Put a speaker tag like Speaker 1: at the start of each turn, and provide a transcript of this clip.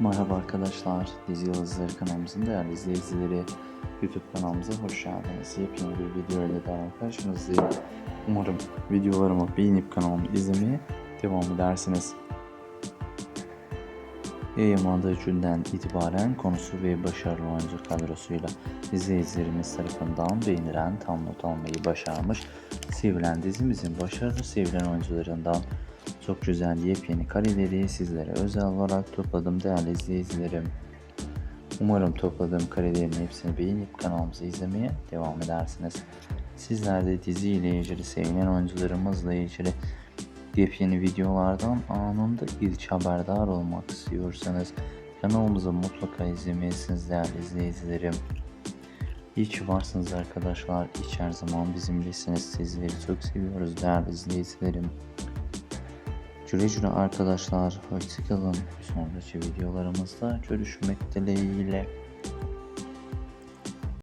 Speaker 1: Merhaba arkadaşlar, Dizi Yıldızları kanalımızın değerli izleyicileri YouTube kanalımıza hoş geldiniz. Yepyeni bir video ile daha karşınızdayım. Umarım videolarımı beğenip kanalımı izlemeye devam edersiniz. Yayınlandığı günden itibaren konusu ve başarılı oyuncu kadrosuyla izleyicilerimiz tarafından beğenilen tam not almayı başarmış. Sevilen dizimizin başarılı sevilen oyuncularından çok güzel yepyeni kareleri sizlere özel olarak topladım değerli izleyicilerim. Umarım topladığım karelerin hepsini beğenip kanalımızı izlemeye devam edersiniz. Sizler de dizi ile ilgili sevilen oyuncularımızla ilgili yepyeni videolardan anında ilk haberdar olmak istiyorsanız kanalımızı mutlaka izlemelisiniz değerli izleyicilerim. İyi ki varsınız arkadaşlar. İyi her zaman bizimlesiniz. Sizleri çok seviyoruz değerli izleyicilerim. Güle arkadaşlar. Hoşçakalın. Bir sonraki videolarımızda görüşmek dileğiyle.